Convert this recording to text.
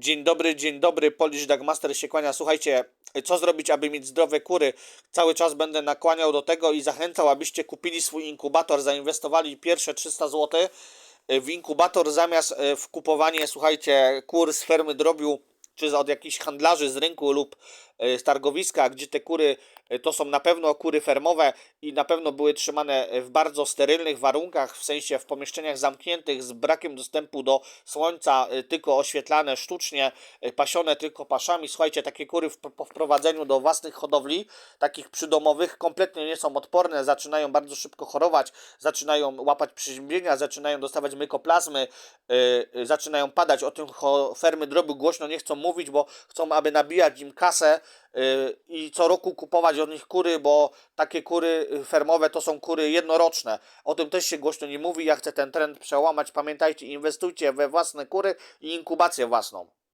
Dzień dobry, dzień dobry, Polish Dagmaster się kłania. Słuchajcie, co zrobić, aby mieć zdrowe kury? Cały czas będę nakłaniał do tego i zachęcał, abyście kupili swój inkubator, zainwestowali pierwsze 300 zł w inkubator zamiast e, w kupowanie, słuchajcie, kur z fermy drobiu czy od jakichś handlarzy z rynku lub e, z targowiska, gdzie te kury e, to są na pewno kury fermowe i na pewno były trzymane w bardzo sterylnych warunkach, w sensie w pomieszczeniach zamkniętych z brakiem dostępu do słońca, e, tylko oświetlane sztucznie, e, pasione tylko paszami. Słuchajcie, takie kury w, po wprowadzeniu do własnych hodowli, takich przydomowych, kompletnie nie są odporne, zaczynają bardzo szybko chorować, zaczynają łapać przeziębienia, zaczynają dostawać mykoplazmy, e, e, zaczynają padać. O tym fermy drobiu głośno nie chcą mówić, bo chcą, aby nabijać im kasę y, i co roku kupować od nich kury, bo takie kury y, fermowe to są kury jednoroczne. O tym też się głośno nie mówi. Ja chcę ten trend przełamać. Pamiętajcie, inwestujcie we własne kury i inkubację własną.